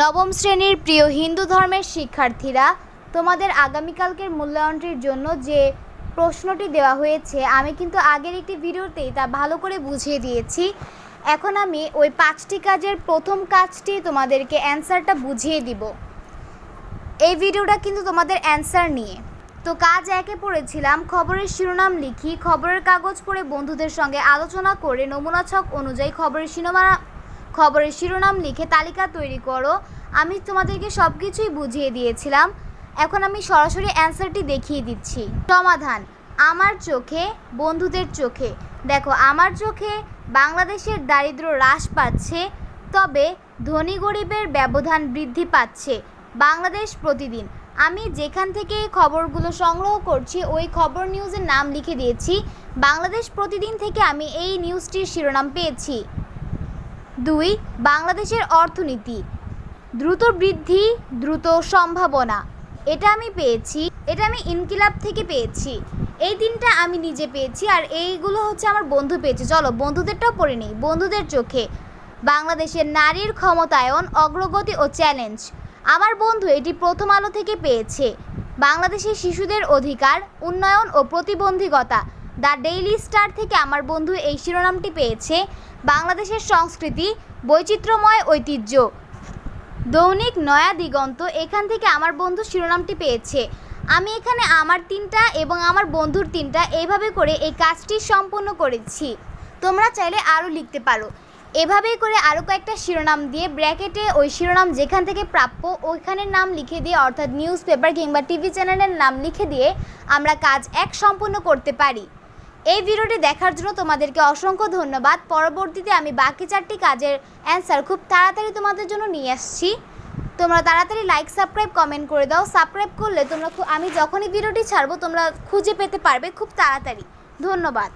নবম শ্রেণির প্রিয় হিন্দু ধর্মের শিক্ষার্থীরা, তোমাদের আগামীকালকের মূল্যায়নটির জন্য যে প্রশ্নটি দেওয়া হয়েছে, আমি কিন্তু আগের একটি ভিডিওতেই তা ভালো করে বুঝিয়ে দিয়েছি। এখন আমি ওই পাঁচটি কাজের প্রথম কাজটি তোমাদেরকে অ্যান্সারটা বুঝিয়ে দিব। এই ভিডিওটা কিন্তু তোমাদের অ্যান্সার নিয়ে। তো কাজ একে পড়েছিলাম, খবরের শিরোনাম লিখি, খবরের কাগজ পড়ে বন্ধুদের সঙ্গে আলোচনা করে নমুনা ছক অনুযায়ী খবরের শিরোনাম খবরের শিরোনাম লিখে তালিকা তৈরি করো। আমি তোমাদেরকে সব কিছুই বুঝিয়ে দিয়েছিলাম। এখন আমি সরাসরি অ্যান্সারটি দেখিয়ে দিচ্ছি। সমাধান, আমার চোখে, বন্ধুদের চোখে। দেখো, আমার চোখে বাংলাদেশের দারিদ্র্য হ্রাস পাচ্ছে, তবে ধনী গরিবের ব্যবধান বৃদ্ধি পাচ্ছে বাংলাদেশ প্রতিদিন। আমি যেখান থেকে খবরগুলো সংগ্রহ করছি, ওই খবর নিউজের নাম লিখে দিয়েছি। বাংলাদেশ প্রতিদিন থেকে আমি এই নিউজটির শিরোনাম পেয়েছি। দুই, বাংলাদেশের অর্থনীতি। দ্রুত বৃদ্ধি, দ্রুত সম্ভাবনা। এটা আমি পেয়েছি, এটা আমি ইনকিলাব থেকে পেয়েছি। এই তিনটা আমি নিজে পেয়েছি আর এইগুলো হচ্ছে আমার বন্ধু পেয়েছে। চলো, বন্ধুদেরটাও পড়ে নেই, বন্ধুদের চোখে। বাংলাদেশের নারীর ক্ষমতায়ন, অগ্রগতি ও চ্যালেঞ্জ। আমার বন্ধু এটি প্রথম আলো থেকে পেয়েছে। বাংলাদেশের শিশুদের অধিকার, উন্নয়ন ও প্রতিবন্ধকতা। দ্য ডেইলি স্টার থেকে আমার বন্ধু এই শিরোনামটি পেয়েছে। বাংলাদেশের সংস্কৃতি, বৈচিত্র্যময় ঐতিহ্য, দৈনিক নয়া দিগন্ত, এখান থেকে আমার বন্ধু শিরোনামটি পেয়েছে। আমি এখানে আমার তিনটা এবং আমার বন্ধুর তিনটা এইভাবে করে এই কাজটি সম্পূর্ণ করেছি। তোমরা চাইলে আরও লিখতে পারো। এভাবেই করে আরও কয়েকটা শিরোনাম দিয়ে ব্র্যাকেটে ওই শিরোনাম যেখান থেকে প্রাপ্য ওইখানের নাম লিখে দিয়ে, অর্থাৎ নিউজ পেপার কিংবা টিভি চ্যানেলের নাম লিখে দিয়ে আমরা কাজ এক সম্পূর্ণ করতে পারি। এই ভিডিওটি দেখার জন্য তোমাদেরকে অসংখ্য ধন্যবাদ। পরবর্তীতে আমি বাকি চারটি কাজের অ্যান্সার খুব তাড়াতাড়ি তোমাদের জন্য নিয়ে আসছি। তোমরা তাড়াতাড়ি লাইক সাবস্ক্রাইব কমেন্ট করে দাও। সাবস্ক্রাইব করলে তোমরা আমি যখনই ভিডিওটি ছাড়বো তোমরা খুঁজে পেতে পারবে খুব তাড়াতাড়ি। ধন্যবাদ।